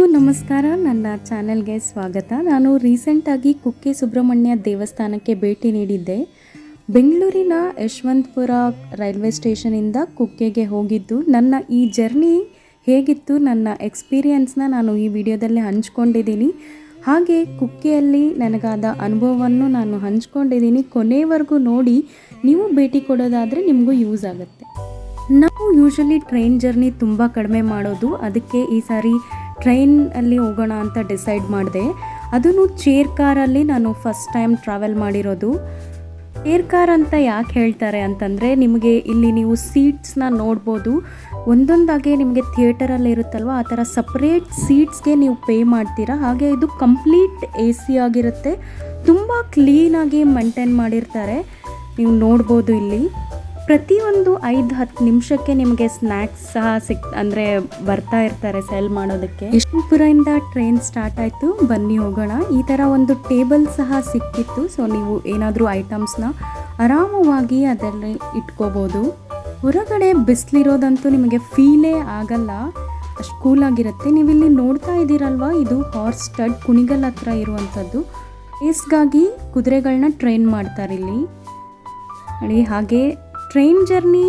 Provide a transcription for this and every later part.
ಎಲ್ರಿಗೂ ನಮಸ್ಕಾರ. ನನ್ನ ಚಾನೆಲ್ಗೆ ಸ್ವಾಗತ. ನಾನು ರೀಸೆಂಟಾಗಿ ಕುಕ್ಕೆ ಸುಬ್ರಹ್ಮಣ್ಯ ದೇವಸ್ಥಾನಕ್ಕೆ ಭೇಟಿ ನೀಡಿದ್ದೆ. ಬೆಂಗಳೂರಿನ ಯಶವಂತಪುರ ರೈಲ್ವೆ ಸ್ಟೇಷನಿಂದ ಕುಕ್ಕೆಗೆ ಹೋಗಿದ್ದು, ನನ್ನ ಈ ಜರ್ನಿ ಹೇಗಿತ್ತು, ನನ್ನ ಎಕ್ಸ್ಪೀರಿಯನ್ಸ್ನ ನಾನು ಈ ವಿಡಿಯೋದಲ್ಲಿ ಹಂಚ್ಕೊಂಡಿದ್ದೀನಿ. ಹಾಗೆ ಕುಕ್ಕೆಯಲ್ಲಿ ನನಗಾದ ಅನುಭವವನ್ನು ನಾನು ಹಂಚ್ಕೊಂಡಿದ್ದೀನಿ. ಕೊನೆವರೆಗೂ ನೋಡಿ, ನೀವು ಭೇಟಿ ಕೊಡೋದಾದರೆ ನಿಮಗೂ ಯೂಸ್ ಆಗುತ್ತೆ. ನಾವು ಯೂಶಲಿ ಟ್ರೈನ್ ಜರ್ನಿ ತುಂಬ ಕಡಿಮೆ ಮಾಡೋದು. ಅದಕ್ಕೆ ಈ ಸಾರಿ ಟ್ರೈನಲ್ಲಿ ಹೋಗೋಣ ಅಂತ ಡಿಸೈಡ್ ಮಾಡಿದೆ. ಅದನ್ನು ಚೇರ್ ಕಾರಲ್ಲಿ ನಾನು ಫಸ್ಟ್ ಟೈಮ್ ಟ್ರಾವೆಲ್ ಮಾಡಿರೋದು. ಚೇರ್ ಕಾರ್ ಅಂತ ಯಾಕೆ ಹೇಳ್ತಾರೆ ಅಂತಂದರೆ, ನಿಮಗೆ ಇಲ್ಲಿ ನೀವು ಸೀಟ್ಸ್ನ ನೋಡ್ಬೋದು. ಒಂದೊಂದಾಗೆ ನಿಮಗೆ ಥಿಯೇಟರಲ್ಲಿ ಇರುತ್ತಲ್ವ, ಆ ಥರ ಸಪ್ರೇಟ್ ಸೀಟ್ಸ್ಗೆ ನೀವು ಪೇ ಮಾಡ್ತೀರಾ? ಹಾಗೆ ಇದು ಕಂಪ್ಲೀಟ್ ಎ ಸಿ ಆಗಿರುತ್ತೆ. ತುಂಬ ಕ್ಲೀನಾಗಿ ಮೇಂಟೈನ್ ಮಾಡಿರ್ತಾರೆ. ನೀವು ನೋಡ್ಬೋದು ಇಲ್ಲಿ. ಪ್ರತಿಯೊಂದು ಐದು ಹತ್ತು ನಿಮಿಷಕ್ಕೆ ನಿಮಗೆ ಸ್ನ್ಯಾಕ್ಸ್ ಸಹ ಸಿಕ್, ಅಂದರೆ ಬರ್ತಾ ಇರ್ತಾರೆ ಸೆಲ್ ಮಾಡೋದಕ್ಕೆ. ಯಶವಂತಪುರದಿಂದ ಟ್ರೈನ್ ಸ್ಟಾರ್ಟ್ ಆಯಿತು. ಬನ್ನಿ ಹೋಗೋಣ. ಈ ಥರ ಒಂದು ಟೇಬಲ್ ಸಹ ಸಿಕ್ಕಿತ್ತು. ಸೊ ನೀವು ಏನಾದರೂ ಐಟಮ್ಸ್ನ ಆರಾಮವಾಗಿ ಅದರಲ್ಲಿ ಇಟ್ಕೋಬೋದು. ಹೊರಗಡೆ ಬಿಸಿಲಿರೋದಂತೂ ನಿಮಗೆ ಫೀಲೇ ಆಗಲ್ಲ. ಅಷ್ಟು ಕೂಲಾಗಿರುತ್ತೆ ನೀವಿಲ್ಲಿ ನೋಡ್ತಾ ಇದ್ದೀರಲ್ವ? ಇದು ಹಾರ್ಸ್ ಸ್ಟಡ್ ಕುಣಿಗಲ್ ಹತ್ರ ಇರುವಂಥದ್ದು. ರೇಸ್ಗಾಗಿ ಕುದುರೆಗಳನ್ನ ಟ್ರೈನ್ ಮಾಡ್ತಾರೆ ಇಲ್ಲಿ ಹಾಗೆ ಟ್ರೈನ್ ಜರ್ನಿ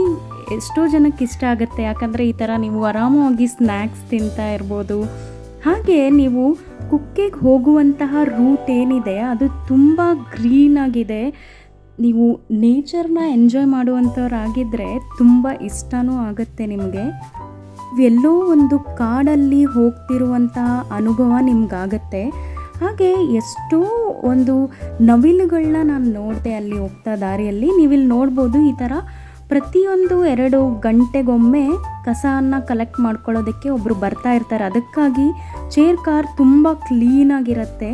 ಎಷ್ಟೋ ಜನಕ್ಕೆ ಇಷ್ಟ ಆಗುತ್ತೆ. ಯಾಕಂದರೆ ಈ ಥರ ನೀವು ಆರಾಮವಾಗಿ ಸ್ನ್ಯಾಕ್ಸ್ ತಿಂತಾ ಇರ್ಬೋದು. ಹಾಗೆ ನೀವು ಕುಕ್ಕೆಗೆ ಹೋಗುವಂತಹ ರೂಟ್ ಏನಿದೆ, ಅದು ತುಂಬ ಗ್ರೀನಾಗಿದೆ ನೀವು ನೇಚರ್ನ ಎಂಜಾಯ್ ಮಾಡುವಂಥವ್ರಾಗಿದ್ದರೆ ತುಂಬ ಇಷ್ಟನೂ ಆಗುತ್ತೆ ನಿಮಗೆ. ಎಲ್ಲೋ ಒಂದು ಕಾಡಲ್ಲಿ ಹೋಗ್ತಿರುವಂತಹ ಅನುಭವ ನಿಮ್ಗಾಗತ್ತೆ. ಹಾಗೆ ಎಷ್ಟೋ ಒಂದು ನವಿಲುಗಳನ್ನ ನಾನು ನೋಡಿದೆ ಅಲ್ಲಿ ಹೋಗ್ತಾ ದಾರಿಯಲ್ಲಿ. ನೀವಿಲ್ಲಿ ನೋಡ್ಬೋದು ಈ ಥರ ಪ್ರತಿಯೊಂದು ಎರಡು ಗಂಟೆಗೊಮ್ಮೆ ಕಸವನ್ನು ಕಲೆಕ್ಟ್ ಮಾಡ್ಕೊಳ್ಳೋದಕ್ಕೆ ಒಬ್ಬರು ಬರ್ತಾ ಇರ್ತಾರೆ. ಅದಕ್ಕಾಗಿ ಚೇರ್ ಕಾರ್ ತುಂಬ ಕ್ಲೀನಾಗಿರುತ್ತೆ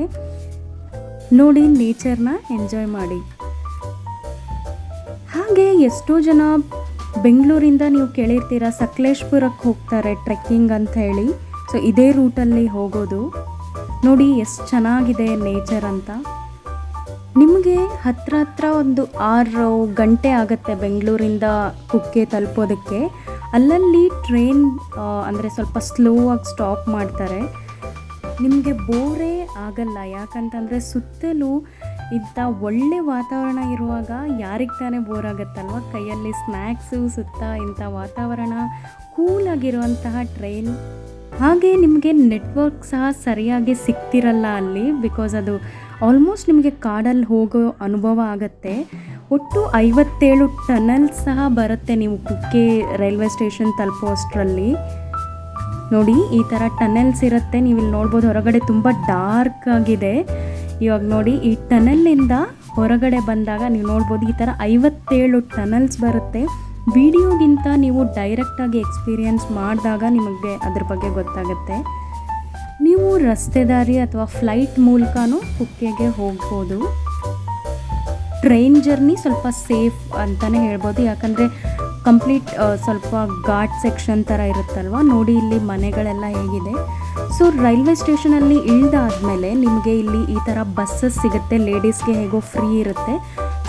ನೋಡಿ ನೇಚರ್ನ ಎಂಜಾಯ್ ಮಾಡಿ. ಹಾಗೆ ಎಷ್ಟೋ ಜನ ಬೆಂಗಳೂರಿಂದ ನೀವು ಕೇಳಿರ್ತೀರ ಸಕಲೇಶ್ಪುರಕ್ಕೆ ಹೋಗ್ತಾರೆ ಟ್ರೆಕ್ಕಿಂಗ್ ಅಂತ ಹೇಳಿ. ಸೊ ಇದೇ ರೂಟಲ್ಲಿ ಹೋಗೋದು. ನೋಡಿ ಎಷ್ಟು ಚೆನ್ನಾಗಿದೆ ನೇಚರ್ ಅಂತ. ನಿಮಗೆ ಹತ್ರ ಹತ್ರ ಒಂದು ಆರು ಗಂಟೆ ಆಗುತ್ತೆ ಬೆಂಗಳೂರಿಂದ ಕುಕ್ಕೆ ತಲುಪೋದಕ್ಕೆ. ಅಲ್ಲಲ್ಲಿ ಟ್ರೈನ್ ಅಂದರೆ ಸ್ವಲ್ಪ ಸ್ಲೋ ಆಗಿ ಸ್ಟಾಪ್ ಮಾಡ್ತಾರೆ. ನಿಮಗೆ ಬೋರೇ ಆಗಲ್ಲ, ಯಾಕಂತಂದರೆ ಸುತ್ತಲೂ ಇಂಥ ಒಳ್ಳೆ ವಾತಾವರಣ ಇರುವಾಗ ಯಾರಿಗೆ ತಾನೇ ಬೋರ್ ಆಗುತ್ತಲ್ವ? ಕೈಯಲ್ಲಿ ಸ್ನ್ಯಾಕ್ಸು ಸುತ್ತ ಇಂಥ ವಾತಾವರಣ ಕೂಲಾಗಿರುವಂತಹ ಟ್ರೈನ್ ಹಾಗೆ ನಿಮಗೆ ನೆಟ್ವರ್ಕ್ ಸಹ ಸರಿಯಾಗಿ ಸಿಗ್ತಿರಲ್ಲ ಅಲ್ಲಿ ಬಿಕಾಸ್ ಅದು ಆಲ್ಮೋಸ್ಟ್ ನಿಮಗೆ ಕಾಡಲ್ಲಿ ಹೋಗೋ ಅನುಭವ ಆಗುತ್ತೆ. ಒಟ್ಟು ಐವತ್ತೇಳು ಟನಲ್ ಸಹ ಬರುತ್ತೆ ನೀವು ಕುಕ್ಕೆ ರೈಲ್ವೆ ಸ್ಟೇಷನ್ ತಲುಪೋ ಅಷ್ಟರಲ್ಲಿ. ನೋಡಿ, ಈ ಥರ ಟನೆಲ್ಸ್ ಇರುತ್ತೆ. ನೀವು ಇಲ್ಲಿ ನೋಡ್ಬೋದು ಹೊರಗಡೆ ತುಂಬ ಡಾರ್ಕ್ ಆಗಿದೆ. ಇವಾಗ ನೋಡಿ, ಈ ಟನಲ್ನಿಂದ ಹೊರಗಡೆ ಬಂದಾಗ ನೀವು ನೋಡ್ಬೋದು ಈ ಥರ ಐವತ್ತೇಳು ಟನಲ್ಸ್ ಬರುತ್ತೆ. ವಿಡಿಯೋಗಿಂತ ನೀವು ಡೈರೆಕ್ಟಾಗಿ ಎಕ್ಸ್ಪೀರಿಯನ್ಸ್ ಮಾಡಿದಾಗ ನಿಮಗೆ ಅದ್ರ ಬಗ್ಗೆ ಗೊತ್ತಾಗುತ್ತೆ. ನೀವು ರಸ್ತೆ ದಾರಿ ಅಥವಾ ಫ್ಲೈಟ್ ಮೂಲಕನೂ ಕುಕ್ಕೆಗೆ ಹೋಗ್ಬೋದು. ಟ್ರೈನ್ ಜರ್ನಿ ಸ್ವಲ್ಪ ಸೇಫ್ ಅಂತಲೇ ಹೇಳ್ಬೋದು. ಯಾಕಂದರೆ ಕಂಪ್ಲೀಟ್ ಸ್ವಲ್ಪ ಘಾಟ್ ಸೆಕ್ಷನ್ ಥರ ಇರುತ್ತಲ್ವ? ನೋಡಿ ಇಲ್ಲಿ ಮನೆಗಳೆಲ್ಲ ಹೇಗಿದೆ. ಸೊ ರೈಲ್ವೆ ಸ್ಟೇಷನಲ್ಲಿ ಇಳ್ದಾದ್ಮೇಲೆ ನಿಮಗೆ ಇಲ್ಲಿ ಈ ಥರ ಬಸ್ಸಸ್ ಸಿಗುತ್ತೆ. ಲೇಡೀಸ್ಗೆ ಹೇಗೋ ಫ್ರೀ ಇರುತ್ತೆ.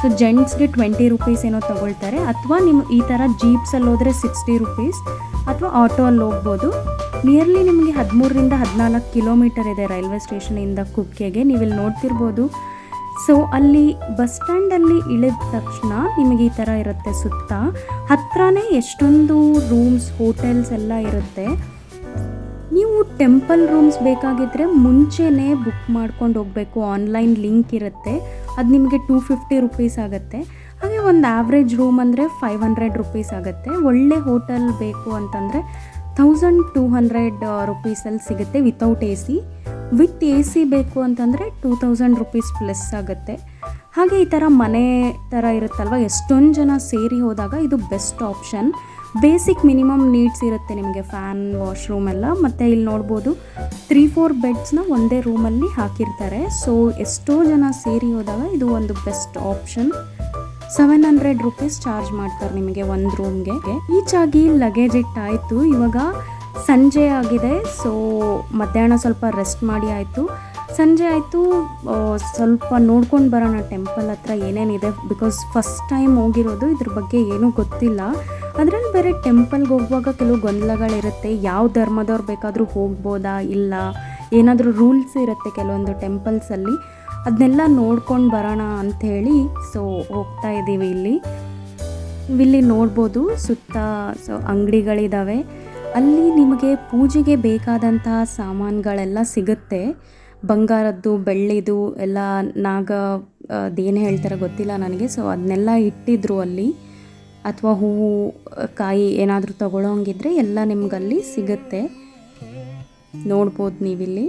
ಸೊ ಜೆಂಟ್ಸ್ಗೆ ಟ್ವೆಂಟಿ ರುಪೀಸ್ ಏನೋ ತೊಗೊಳ್ತಾರೆ. ಅಥವಾ ನಿಮ್ಮ ಈ ಥರ ಜೀಪ್ಸಲ್ಲಿ ಹೋದರೆ ಸಿಕ್ಸ್ಟಿ ರುಪೀಸ್ ಅಥವಾ ಆಟೋ ಅಲ್ಲಿ ಹೋಗ್ಬೋದು. ನಿಯರ್ಲಿ ನಿಮಗೆ ಹದಿಮೂರರಿಂದ ಹದಿನಾಲ್ಕು ಕಿಲೋಮೀಟರ್ ಇದೆ ರೈಲ್ವೆ ಸ್ಟೇಷನಿಂದ ಕುಕ್ಕೆಗೆ. ನೀವಿಲ್ಲಿ ನೋಡ್ತಿರ್ಬೋದು. ಸೊ ಅಲ್ಲಿ ಬಸ್ ಸ್ಟ್ಯಾಂಡಲ್ಲಿ ಇಳಿದ ತಕ್ಷಣ ನಿಮಗೆ ಈ ಥರ ಇರುತ್ತೆ ಸುತ್ತ. ಹತ್ರನೇ ಎಷ್ಟೊಂದು ರೂಮ್ಸ್ ಹೋಟೆಲ್ಸ್ ಎಲ್ಲ ಇರುತ್ತೆ. ನೀವು ಟೆಂಪಲ್ ರೂಮ್ಸ್ ಬೇಕಾಗಿದ್ದರೆ ಮುಂಚೆನೇ ಬುಕ್ ಮಾಡ್ಕೊಂಡು ಹೋಗಬೇಕು. ಆನ್ಲೈನ್ ಲಿಂಕ್ ಇರುತ್ತೆ. ಅದು ನಿಮಗೆ ಟೂ ಫಿಫ್ಟಿ ರುಪೀಸ್ ಆಗುತ್ತೆ. ಹಾಗೆ ಒಂದು ಆವ್ರೇಜ್ ರೂಮ್ ಅಂದರೆ ಫೈವ್ ಹಂಡ್ರೆಡ್ ರುಪೀಸ್ ಆಗುತ್ತೆ. ಒಳ್ಳೆ ಹೋಟೆಲ್ ಬೇಕು ಅಂತಂದರೆ ಥೌಸಂಡ್ ಟೂ ಹಂಡ್ರೆಡ್ ರುಪೀಸಲ್ಲಿ ಸಿಗುತ್ತೆ without A C with A C ಬೇಕು ಅಂತಂದರೆ ಟೂ ತೌಸಂಡ್ ರುಪೀಸ್ ಪ್ಲಸ್ ಆಗುತ್ತೆ. ಹಾಗೆ ಈ ಥರ ಮನೆ ಥರ ಇರುತ್ತಲ್ವ? ಎಷ್ಟೊಂದು ಜನ ಸೇರಿ ಹೋದಾಗ ಇದು best option basic minimum needs ಇರುತ್ತೆ ನಿಮಗೆ ಫ್ಯಾನ್, ವಾಶ್ರೂಮ್ ಎಲ್ಲ. ಮತ್ತು ಇಲ್ಲಿ ನೋಡ್ಬೋದು ತ್ರೀ ಫೋರ್ ಬೆಡ್ಸ್ನ ಒಂದೇ ರೂಮಲ್ಲಿ ಹಾಕಿರ್ತಾರೆ. ಸೊ ಎಷ್ಟೋ ಜನ ಸೇರಿ ಹೋದಾಗ ಇದು ಒಂದು best option seven hundred rupees charge ಮಾಡ್ತಾರೆ ನಿಮಗೆ ಒಂದು ರೂಮ್ಗೆ ಈಚಾಗಿ ಲಗೇಜ್ ಇಟ್ಟಾಯಿತು ಇವಾಗ ಸಂಜೆ ಆಗಿದೆ. ಸೊ ಮಧ್ಯಾಹ್ನ ಸ್ವಲ್ಪ ರೆಸ್ಟ್ ಮಾಡಿ ಆಯಿತು. ಸಂಜೆ ಆಯಿತು ಸ್ವಲ್ಪ ನೋಡ್ಕೊಂಡು ಬರೋಣ. ಟೆಂಪಲ್ ಹತ್ರ ಏನೇನಿದೆ? ಬಿಕಾಸ್ ಫಸ್ಟ್ ಟೈಮ್ ಹೋಗಿರೋದು ಇದ್ರ ಬಗ್ಗೆ ಏನೂ ಗೊತ್ತಿಲ್ಲ. ಅದರಲ್ಲಿ ಬೇರೆ ಟೆಂಪಲ್ಗೆ ಹೋಗುವಾಗ ಕೆಲವು ಗೊಂದಲಗಳಿರುತ್ತೆ. ಯಾವ ಧರ್ಮದವ್ರು ಬೇಕಾದರೂ ಹೋಗ್ಬೋದಾ? ಇಲ್ಲ. ಏನಾದರೂ ರೂಲ್ಸ್ ಇರುತ್ತೆ ಕೆಲವೊಂದು ಟೆಂಪಲ್ಸಲ್ಲಿ. ಅದನ್ನೆಲ್ಲ ನೋಡ್ಕೊಂಡು ಬರೋಣ ಅಂಥೇಳಿ ಸೊ, ಹೋಗ್ತಾ ಇದ್ದೀವಿ ಇಲ್ಲಿ. ಇಲ್ಲಿ ನೋಡ್ಬೋದು ಸುತ್ತ ಸೊ ಅಂಗಡಿಗಳಿದ್ದಾವೆ ಅಲ್ಲಿ ನಿಮಗೆ ಪೂಜೆಗೆ ಬೇಕಾದಂತಹ ಸಾಮಾನುಗಳೆಲ್ಲ ಸಿಗುತ್ತೆ. ಬಂಗಾರದ್ದು, ಬೆಳ್ಳಿದು, ಎಲ್ಲ ನಾಗ ಅದೇನು ಹೇಳ್ತಾರೆ ಗೊತ್ತಿಲ್ಲ ನನಗೆ. ಸೊ ಅದನ್ನೆಲ್ಲ ಇಟ್ಟಿದ್ರು ಅಲ್ಲಿ. ಅಥವಾ ಹೂವು, ಕಾಯಿ ಏನಾದರೂ ತಗೊಳ್ಳೋಂಗಿದ್ರೆ ಎಲ್ಲ ನಿಮಗಲ್ಲಿ ಸಿಗುತ್ತೆ. ನೋಡ್ಬೋದು ನೀವಿಲ್ಲಿ.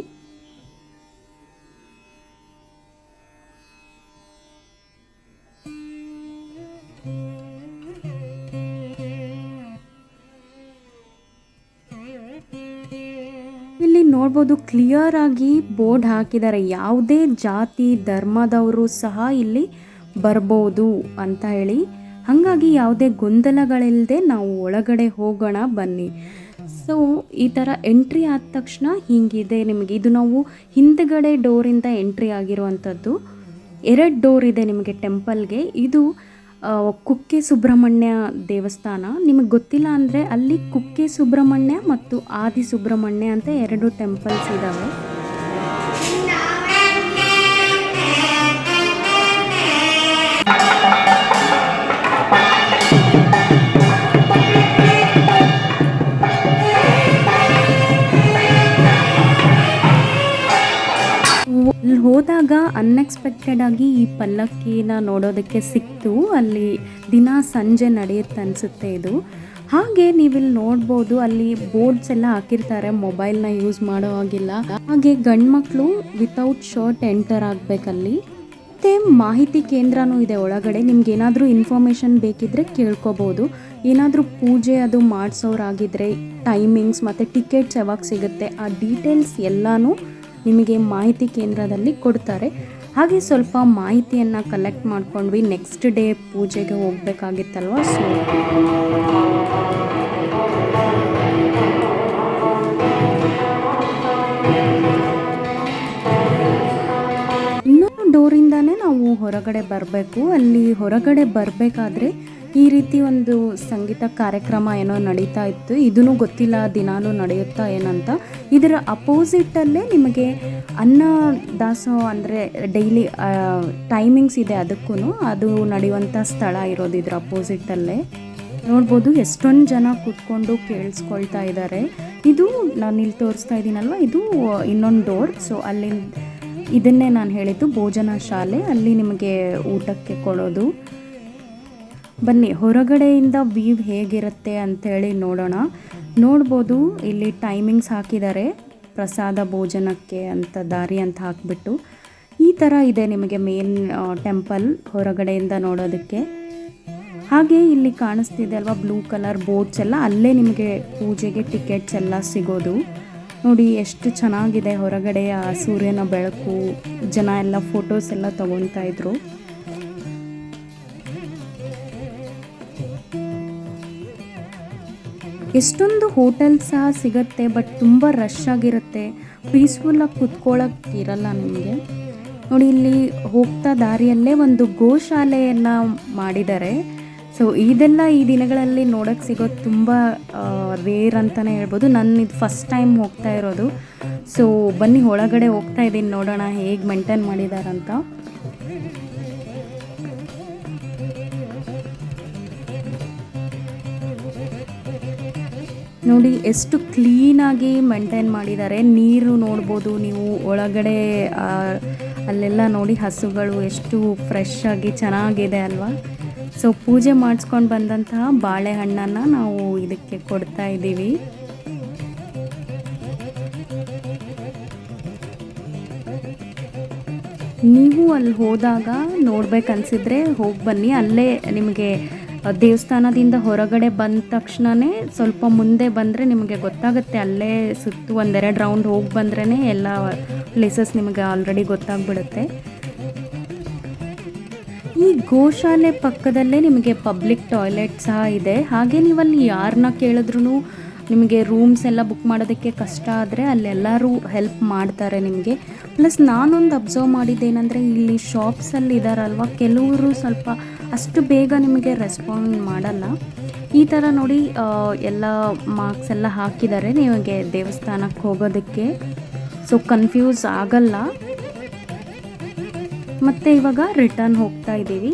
ಇಲ್ಲಿ ನೋಡ್ಬೋದು ಕ್ಲಿಯರ್ ಆಗಿ ಬೋರ್ಡ್ ಹಾಕಿದ್ದಾರೆ. ಯಾವುದೇ ಜಾತಿ, ಧರ್ಮದವರು ಸಹ ಇಲ್ಲಿ ಬರ್ಬೋದು ಅಂತ ಹೇಳಿ. ಹಾಗಾಗಿ ಯಾವುದೇ ಗೊಂದಲಗಳಿಲ್ಲದೆ ನಾವು ಒಳಗಡೆ ಹೋಗೋಣ, ಬನ್ನಿ. ಸೊ ಈ ಥರ ಎಂಟ್ರಿ ಆದ ತಕ್ಷಣ ಹೀಗಿದೆ ನಿಮಗೆ. ಇದು ನಾವು ಹಿಂದ್ಗಡೆ ಡೋರಿಂದ ಎಂಟ್ರಿ ಆಗಿರುವಂಥದ್ದು. ಎರಡು ಡೋರ್ ಇದೆ ನಿಮಗೆ ಟೆಂಪಲ್ಗೆ. ಇದು ಕುಕ್ಕೆ ಸುಬ್ರಹ್ಮಣ್ಯ ದೇವಸ್ಥಾನ. ನಿಮಗೆ ಗೊತ್ತಿಲ್ಲ ಅಂದರೆ ಅಲ್ಲಿ ಕುಕ್ಕೆ ಸುಬ್ರಹ್ಮಣ್ಯ ಮತ್ತು ಆದಿ ಸುಬ್ರಹ್ಮಣ್ಯ ಅಂತ ಎರಡು ಟೆಂಪಲ್ಸ್ ಇದ್ದಾವೆ ಅನ್ಎಕ್ಸ್ಪೆಕ್ಟೆಡ್ ಆಗಿ ಈ ಪಲ್ಲಕ್ಕಿನ ನೋಡೋದಕ್ಕೆ ಸಿಕ್ತು. ಅಲ್ಲಿ ದಿನ ಸಂಜೆ ನಡೆಯುತ್ತೆ ಅನಿಸುತ್ತೆ ಇದು. ಹಾಗೆ ನೀವಿಲ್ಲಿ ನೋಡ್ಬೋದು, ಅಲ್ಲಿ ಬೋರ್ಡ್ಸ್ ಎಲ್ಲ ಹಾಕಿರ್ತಾರೆ, ಮೊಬೈಲ್ನ ಯೂಸ್ ಮಾಡೋ ಹಾಗಿಲ್ಲ. ಹಾಗೆ ಗಂಡ್ಮಕ್ಳು ವಿತೌಟ್ ಶರ್ಟ್ ಎಂಟರ್ ಆಗಬೇಕಲ್ಲಿ. ಮತ್ತು ಮಾಹಿತಿ ಕೇಂದ್ರನೂ ಇದೆ ಒಳಗಡೆ, ನಿಮ್ಗೆ ಏನಾದರೂ ಇನ್ಫಾರ್ಮೇಷನ್ ಬೇಕಿದ್ರೆ ಕೇಳ್ಕೊಬೋದು. ಏನಾದರೂ ಪೂಜೆ ಅದು ಮಾಡಿಸೋರಾಗಿದ್ರೆ ಟೈಮಿಂಗ್ಸ್ ಮತ್ತು ಟಿಕೆಟ್ಸ್ ಯಾವಾಗ ಸಿಗುತ್ತೆ, ಆ ಡೀಟೇಲ್ಸ್ ಎಲ್ಲನೂ ನಿಮಗೆ ಮಾಹಿತಿ ಕೇಂದ್ರದಲ್ಲಿ ಕೊಡ್ತಾರೆ. ಹಾಗೆ ಸ್ವಲ್ಪ ಮಾಹಿತಿಯನ್ನು ಕಲೆಕ್ಟ್ ಮಾಡ್ಕೊಂಡ್ವಿ. ನೆಕ್ಸ್ಟ್ ಡೇ ಪೂಜೆಗೆ ಹೋಗ್ಬೇಕಾಗಿತ್ತಲ್ವ? ಸೊ ಇನ್ನೊಂದು ಡೋರಿಂದಾನೇ ನಾವು ಹೊರಗಡೆ ಬರಬೇಕು. ಅಲ್ಲಿ ಹೊರಗಡೆ ಬರಬೇಕಾದ್ರೆ ಈ ರೀತಿ ಒಂದು ಸಂಗೀತ ಕಾರ್ಯಕ್ರಮ ಏನೋ ನಡೀತಾ ಇತ್ತು. ಇದೂ ಗೊತ್ತಿಲ್ಲ ದಿನಾಲೂ ನಡೆಯುತ್ತಾ ಏನಂತ. ಇದರ ಅಪೋಸಿಟಲ್ಲೇ ನಿಮಗೆ ಅನ್ನ ದಾಸೋ ಅಂದರೆ ಡೈಲಿ ಟೈಮಿಂಗ್ಸ್ ಇದೆ ಅದಕ್ಕೂ ಅದು ನಡೆಯುವಂಥ ಸ್ಥಳ ಇರೋದು ಇದರ ಅಪೋಸಿಟಲ್ಲೇ. ನೋಡ್ಬೋದು ಎಷ್ಟೊಂದು ಜನ ಕೂತ್ಕೊಂಡು ಕೇಳಿಸ್ಕೊಳ್ತಾ ಇದ್ದಾರೆ. ಇದು ನಾನು ಇಲ್ಲಿ ತೋರಿಸ್ತಾ ಇದ್ದೀನಲ್ವ ಇದು ಇನ್ನೊಂದು ಡೋರ್. ಸೊ ಅಲ್ಲಿ ಇದನ್ನೇ ನಾನು ಹೇಳಿದ್ದು ಭೋಜನ ಶಾಲೆ. ಅಲ್ಲಿ ನಿಮಗೆ ಊಟಕ್ಕೆ ಕೊಡೋದು. ಬನ್ನಿ, ಹೊರಗಡೆಯಿಂದ ವ್ಯೂ ಹೇಗಿರುತ್ತೆ ಅಂಥೇಳಿ ನೋಡೋಣ. ನೋಡ್ಬೋದು, ಇಲ್ಲಿ ಟೈಮಿಂಗ್ಸ್ ಹಾಕಿದ್ದಾರೆ. ಪ್ರಸಾದ ಭೋಜನಕ್ಕೆ ಅಂತ ದಾರಿ ಅಂತ ಹಾಕಿಬಿಟ್ಟು. ಈ ಥರ ಇದೆ ನಿಮಗೆ ಮೇನ್ ಟೆಂಪಲ್ ಹೊರಗಡೆಯಿಂದ ನೋಡೋದಕ್ಕೆ. ಹಾಗೆ ಇಲ್ಲಿ ಕಾಣಿಸ್ತಿದೆ ಅಲ್ವಾ ಬ್ಲೂ ಕಲರ್ ಬೋರ್ಡ್ಸ್ ಎಲ್ಲ. ಅಲ್ಲೇ ನಿಮಗೆ ಪೂಜೆಗೆ ಟಿಕೆಟ್ಸ್ ಎಲ್ಲ ಸಿಗೋದು. ನೋಡಿ, ಎಷ್ಟು ಚೆನ್ನಾಗಿದೆ ಹೊರಗಡೆ, ಆ, ಸೂರ್ಯನ ಬೆಳಕು. ಜನ ಎಲ್ಲ ಫೋಟೋಸ್ ಎಲ್ಲ ತಗೊತಾ ಇದ್ರು. ಎಷ್ಟೊಂದು ಹೋಟೆಲ್ ಸಹ ಸಿಗುತ್ತೆ ಬಟ್ ತುಂಬ ರಶ್ ಆಗಿರುತ್ತೆ. ಪೀಸ್ಫುಲ್ಲಾಗಿ ಕುತ್ಕೊಳ್ಳೋಕೆ ಇರಲ್ಲ ನಿಮಗೆ. ನೋಡಿ, ಇಲ್ಲಿ ಹೋಗ್ತಾ ದಾರಿಯಲ್ಲೇ ಒಂದು ಗೋಶಾಲೆಯನ್ನು ಮಾಡಿದ್ದಾರೆ. ಸೊ ಇದೆಲ್ಲ ಈ ದಿನಗಳಲ್ಲಿ ನೋಡೋಕ್ಕೆ ಸಿಗೋದು ತುಂಬ ರೇರ್ ಅಂತಲೇ ಹೇಳ್ಬೋದು. ನನ್ನ ಇದು ಫಸ್ಟ್ ಟೈಮ್ ಹೋಗ್ತಾ ಇರೋದು. ಸೊ ಬನ್ನಿ, ಒಳಗಡೆ ಹೋಗ್ತಾ ಇದ್ದೀನಿ ನೋಡೋಣ ಹೇಗೆ ಮೇಂಟೈನ್ ಮಾಡಿದಾರಂತ. ನೋಡಿ, ಎಷ್ಟು ಕ್ಲೀನಾಗಿ ಮೇಂಟೈನ್ ಮಾಡಿದ್ದಾರೆ. ನೀರು ನೋಡ್ಬೋದು ನೀವು, ಒಳಗಡೆ ಅಲ್ಲೆಲ್ಲ ನೋಡಿ ಹಸುಗಳು ಎಷ್ಟು ಫ್ರೆಶ್ ಆಗಿ ಚೆನ್ನಾಗಿದೆ ಅಲ್ವಾ? ಸೊ ಪೂಜೆ ಮಾಡಿಸ್ಕೊಂಡು ಬಂದಂತಹ ಬಾಳೆಹಣ್ಣನ್ನು ನಾವು ಇದಕ್ಕೆ ಕೊಡ್ತಾ ಇದ್ದೀವಿ. ನೀವು ಅಲ್ಲಿ ಹೋದಾಗ ನೋಡ್ಬೇಕನ್ಸಿದ್ರೆ ಹೋಗಿ ಬನ್ನಿ. ಅಲ್ಲೇ ನಿಮಗೆ ದೇವಸ್ಥಾನದಿಂದ ಹೊರಗಡೆ ಬಂದ ತಕ್ಷಣವೇ ಸ್ವಲ್ಪ ಮುಂದೆ ಬಂದರೆ ನಿಮಗೆ ಗೊತ್ತಾಗುತ್ತೆ, ಅಲ್ಲೇ ಸುತ್ತು ಒಂದೆರಡು ರೌಂಡ್ ಹೋಗಿ ಬಂದ್ರೇ ಎಲ್ಲ ಪ್ಲೇಸಸ್ ನಿಮಗೆ ಆಲ್ರೆಡಿ ಗೊತ್ತಾಗ್ಬಿಡುತ್ತೆ. ಈ ಗೋಶಾಲೆ ಪಕ್ಕದಲ್ಲೇ ನಿಮಗೆ ಪಬ್ಲಿಕ್ ಟಾಯ್ಲೆಟ್ ಸಹ ಇದೆ. ಹಾಗೆ ನೀವಲ್ಲಿ ಯಾರನ್ನ ಕೇಳಿದ್ರು ನಿಮಗೆ ರೂಮ್ಸ್ ಎಲ್ಲ ಬುಕ್ ಮಾಡೋದಕ್ಕೆ ಕಷ್ಟ ಆದರೆ ಅಲ್ಲೆಲ್ಲರೂ ಹೆಲ್ಪ್ ಮಾಡ್ತಾರೆ ನಿಮಗೆ. ಪ್ಲಸ್ ನಾನೊಂದು ಅಬ್ಸರ್ವ್ ಮಾಡಿದ್ದೇನೆಂದರೆ ಇಲ್ಲಿ ಶಾಪ್ಸಲ್ಲಿ ಇದ್ದಾರಲ್ವ ಕೆಲವರು ಸ್ವಲ್ಪ ಅಷ್ಟು ಬೇಗ ನಿಮಗೆ ರೆಸ್ಪಾಂಡ್ ಮಾಡಲ್ಲ. ಈ ಥರ ನೋಡಿ ಎಲ್ಲ ಮಾರ್ಕ್ಸ್ ಎಲ್ಲ ಹಾಕಿದ್ದಾರೆ ನಿಮಗೆ ದೇವಸ್ಥಾನಕ್ಕೆ ಹೋಗೋದಕ್ಕೆ. ಸೊ ಕನ್ಫ್ಯೂಸ್ ಆಗಲ್ಲ. ಮತ್ತು ಇವಾಗ ರಿಟರ್ನ್ ಹೋಗ್ತಾ ಇದ್ದೀವಿ.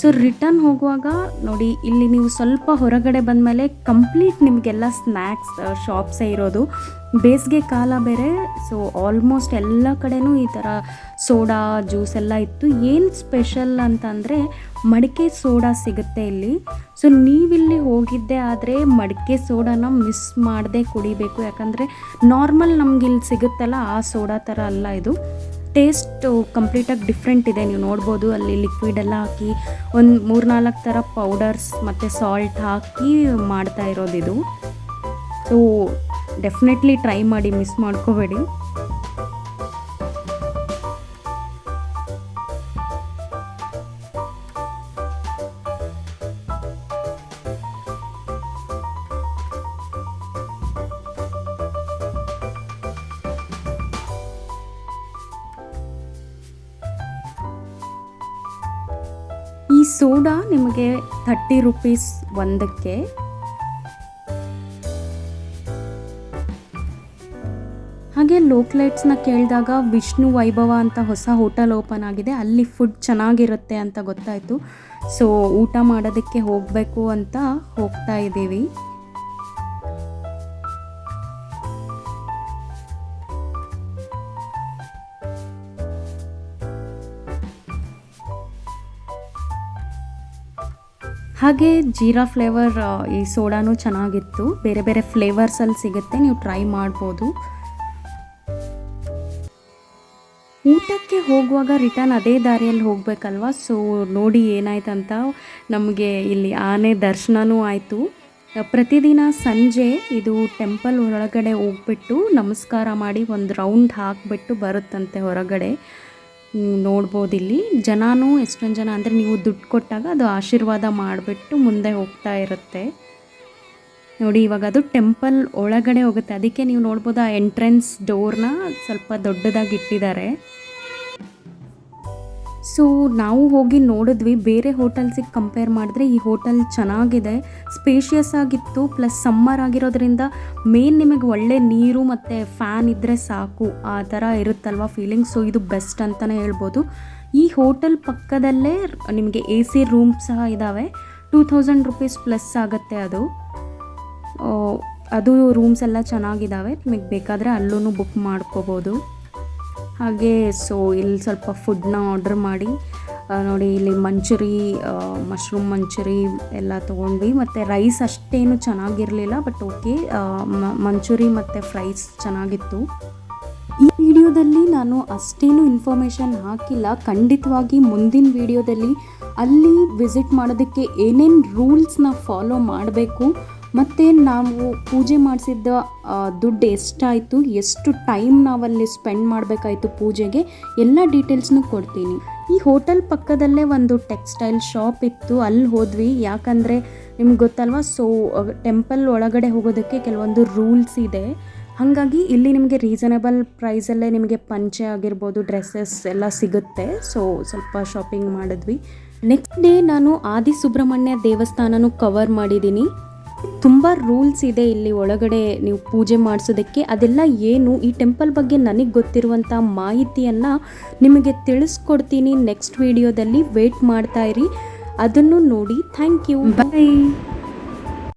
ಸೊ ರಿಟರ್ನ್ ಹೋಗುವಾಗ ನೋಡಿ, ಇಲ್ಲಿ ನೀವು ಸ್ವಲ್ಪ ಹೊರಗಡೆ ಬಂದಮೇಲೆ ಕಂಪ್ಲೀಟ್ ನಿಮಗೆಲ್ಲ ಸ್ನ್ಯಾಕ್ಸ್ ಶಾಪ್ಸೇ ಇರೋದು. ಬೇಸಿಗೆ ಕಾಲ ಬೇರೆ ಸೊ ಆಲ್ಮೋಸ್ಟ್ ಎಲ್ಲ ಕಡೆನೂ ಈ ಥರ ಸೋಡಾ, ಜ್ಯೂಸ್ ಎಲ್ಲ ಇತ್ತು. ಏನು ಸ್ಪೆಷಲ್ ಅಂತಂದರೆ ಮಡಿಕೆ ಸೋಡಾ ಸಿಗುತ್ತೆ ಇಲ್ಲಿ. ಸೊ ನೀವಿಲ್ಲಿ ಹೋಗಿದ್ದೆ ಆದರೆ ಮಡಿಕೆ ಸೋಡಾನ ಮಿಸ್ ಮಾಡದೆ ಕುಡಿಬೇಕು. ಯಾಕಂದರೆ ನಾರ್ಮಲ್ ನಮ್ಗೆ ಇಲ್ಲಿ ಸಿಗುತ್ತಲ್ಲ ಆ ಸೋಡಾ ಥರ ಅಲ್ಲ ಇದು. ಟೇಸ್ಟು ಕಂಪ್ಲೀಟಾಗಿ ಡಿಫ್ರೆಂಟ್ ಇದೆ. ನೀವು ನೋಡ್ಬೋದು, ಅಲ್ಲಿ ಲಿಕ್ವಿಡ್ ಎಲ್ಲ ಹಾಕಿ ಒಂದು ಮೂರ್ನಾಲ್ಕು ಥರ ಪೌಡರ್ಸ್ ಮತ್ತು ಸಾಲ್ಟ್ ಹಾಕಿ ಮಾಡ್ತಾ ಇರೋದು ಇದು ಸೊ ಡೆಫಿನೆಟ್ಲಿ ಟ್ರೈ ಮಾಡಿ ಮಿಸ್ ಮಾಡ್ಕೋಬೇಡಿ. ಈ ಸೋಡಾ ನಿಮಗೆ ಥರ್ಟಿ ರುಪೀಸ್ ಒಂದಕ್ಕೆ ಹಾಗೆ ಲೋಕ್ಲೈಟ್ಸ್ನ ಕೇಳಿದಾಗ ವಿಷ್ಣು ವೈಭವ ಅಂತ ಹೊಸ ಹೋಟೆಲ್ ಓಪನ್ ಆಗಿದೆ. ಅಲ್ಲಿ ಫುಡ್ ಚೆನ್ನಾಗಿರುತ್ತೆ ಅಂತ ಗೊತ್ತಾಯಿತು. ಸೊ ಊಟ ಮಾಡೋದಕ್ಕೆ ಹೋಗಬೇಕು ಅಂತ ಹೋಗ್ತಾ ಇದ್ದೀವಿ. ಹಾಗೆ ಜೀರಾ ಫ್ಲೇವರ್ ಈ ಸೋಡಾನು ಚೆನ್ನಾಗಿತ್ತು. ಬೇರೆ ಬೇರೆ ಫ್ಲೇವರ್ಸಲ್ಲಿ ಸಿಗುತ್ತೆ. ನೀವು ಟ್ರೈ ಮಾಡ್ಬೋದು. ಊಟಕ್ಕೆ ಹೋಗುವಾಗ ರಿಟರ್ನ್ ಅದೇ ದಾರಿಯಲ್ಲಿ ಹೋಗಬೇಕಲ್ವಾ? ಸೊ ನೋಡಿ ಏನಾಯ್ತಂತ ನಮಗೆ ಇಲ್ಲಿ ಆನೆ ದರ್ಶನವೂ ಆಯಿತು. ಪ್ರತಿದಿನ ಸಂಜೆ ಇದು ಟೆಂಪಲ್ ಹೊರಗಡೆ ಹೋಗ್ಬಿಟ್ಟು ನಮಸ್ಕಾರ ಮಾಡಿ ಒಂದು ರೌಂಡ್ ಹಾಕಿಬಿಟ್ಟು ಬರುತ್ತಂತೆ ಹೊರಗಡೆ. ನೋಡ್ಬೋದು ಇಲ್ಲಿ. ಜನನೂ ಎಷ್ಟೊಂದು ಜನ, ಅಂದರೆ ನೀವು ದುಡ್ಡು ಕೊಟ್ಟಾಗ ಅದು ಆಶೀರ್ವಾದ ಮಾಡಿಬಿಟ್ಟು ಮುಂದೆ ಹೋಗ್ತಾ ಇರುತ್ತೆ. ನೋಡಿ, ಇವಾಗ ಅದು ಟೆಂಪಲ್ ಒಳಗಡೆ ಹೋಗುತ್ತೆ. ಅದಕ್ಕೆ ನೀವು ನೋಡ್ಬೋದು ಆ ಎಂಟ್ರೆನ್ಸ್ ಡೋರ್ನ ಸ್ವಲ್ಪ ದೊಡ್ಡದಾಗಿ ಇಟ್ಟಿದ್ದಾರೆ. ಸೊ, ನಾವು ಹೋಗಿ ನೋಡಿದ್ವಿ. ಬೇರೆ ಹೋಟೆಲ್ಸಿಗೆ ಕಂಪೇರ್ ಮಾಡಿದ್ರೆ ಈ ಹೋಟೆಲ್ ಚೆನ್ನಾಗಿದೆ. ಸ್ಪೇಷಿಯಸ್ ಆಗಿತ್ತು, ಪ್ಲಸ್ ಸಮ್ಮರ್ ಆಗಿರೋದ್ರಿಂದ ಮೇನ್ ನಿಮಗೆ ಒಳ್ಳೆ ನೀರು ಮತ್ತು ಫ್ಯಾನ್ ಇದ್ದರೆ ಸಾಕು. ಆ ಥರ ಇರುತ್ತಲ್ವ ಫೀಲಿಂಗ್ ಸೊ ಇದು ಬೆಸ್ಟ್ ಅಂತಲೇ ಹೇಳ್ಬೋದು. ಈ ಹೋಟೆಲ್ ಪಕ್ಕದಲ್ಲೇ ನಿಮಗೆ ಎ ಸಿ ರೂಮ್ ಸಹ ಇದ್ದಾವೆ ಟೂ ಥೌಸಂಡ್ ರುಪೀಸ್ ಪ್ಲಸ್ ಆಗುತ್ತೆ ಅದು. ಅದು ರೂಮ್ಸ್ ಎಲ್ಲ ಚೆನ್ನಾಗಿದ್ದಾವೆ ನಿಮಗೆ ಬೇಕಾದರೆ ಅಲ್ಲೂ ಬುಕ್ ಮಾಡ್ಕೋಬೋದು. ಹಾಗೆ ಸೊ ಇಲ್ಲಿ ಸ್ವಲ್ಪ ಫುಡ್ನ ಆರ್ಡರ್ ಮಾಡಿ ನೋಡಿ ಇಲ್ಲಿ ಮಂಚೂರಿ ಮಶ್ರೂಮ್ ಮಂಚೂರಿ ಎಲ್ಲ ತೊಗೊಂಡ್ವಿ. ಮತ್ತು ರೈಸ್ ಅಷ್ಟೇನು ಚೆನ್ನಾಗಿರಲಿಲ್ಲ ಬಟ್ ಓಕೆ ಮಂಚೂರಿ ಮತ್ತು ಫ್ರೈಸ್ ಚೆನ್ನಾಗಿತ್ತು. ಈ ವಿಡಿಯೋದಲ್ಲಿ ನಾನು ಅಷ್ಟೇನು ಇನ್ಫಾರ್ಮೇಷನ್ ಹಾಕಿಲ್ಲ. ಖಂಡಿತವಾಗಿ ಮುಂದಿನ ವಿಡಿಯೋದಲ್ಲಿ ಅಲ್ಲಿ ವಿಸಿಟ್ ಮಾಡೋದಕ್ಕೆ ಏನೇನು ರೂಲ್ಸ್ನ ಫಾಲೋ ಮಾಡಬೇಕು ಮತ್ತು ನಾವು ಪೂಜೆ ಮಾಡಿಸಿದ್ದ ದುಡ್ಡು ಎಷ್ಟಾಯಿತು, ಎಷ್ಟು ಟೈಮ್ ನಾವಲ್ಲಿ ಸ್ಪೆಂಡ್ ಮಾಡಬೇಕಾಯಿತು ಪೂಜೆಗೆ, ಎಲ್ಲ ಡೀಟೇಲ್ಸ್ನೂ ಕೊಡ್ತೀನಿ. ಈ ಹೋಟೆಲ್ ಪಕ್ಕದಲ್ಲೇ ಒಂದು ಟೆಕ್ಸ್ಟೈಲ್ ಶಾಪ್ ಇತ್ತು, ಅಲ್ಲಿ ಹೋದ್ವಿ. ಯಾಕಂದರೆ ನಿಮ್ಗೆ ಗೊತ್ತಲ್ವಾ ಸೊ ಟೆಂಪಲ್ ಒಳಗಡೆ ಹೋಗೋದಕ್ಕೆ ಕೆಲವೊಂದು ರೂಲ್ಸ್ ಇದೆ. ಹಾಗಾಗಿ ಇಲ್ಲಿ ನಿಮಗೆ ರೀಸನಬಲ್ ಪ್ರೈಸಲ್ಲೇ ನಿಮಗೆ ಪಂಚೆ ಆಗಿರ್ಬೋದು ಡ್ರೆಸ್ಸಸ್ ಎಲ್ಲ ಸಿಗುತ್ತೆ. ಸೊ ಸ್ವಲ್ಪ ಶಾಪಿಂಗ್ ಮಾಡಿದ್ವಿ. ನೆಕ್ಸ್ಟ್ ಡೇ ನಾನು ಆದಿ ಸುಬ್ರಹ್ಮಣ್ಯ ದೇವಸ್ಥಾನನೂ ಕವರ್ ಮಾಡಿದ್ದೀನಿ. ತುಂಬ ರೂಲ್ಸ್ ಇದೆ ಇಲ್ಲಿ ಒಳಗಡೆ ನೀವು ಪೂಜೆ ಮಾಡಿಸೋದಕ್ಕೆ. ಅದೆಲ್ಲ ಏನು? ಈ ಟೆಂಪಲ್ ಬಗ್ಗೆ ನನಗೆ ಗೊತ್ತಿರುವಂಥ ಮಾಹಿತಿಯನ್ನು ನಿಮಗೆ ತಿಳಿಸ್ಕೊಡ್ತೀನಿ. ನೆಕ್ಸ್ಟ್ ವಿಡಿಯೋದಲ್ಲಿ ವೇಟ್ ಮಾಡ್ತಾ ಇರಿ. ಅದನ್ನು ನೋಡಿ ಥ್ಯಾಂಕ್ ಯು. ಬಾಯ್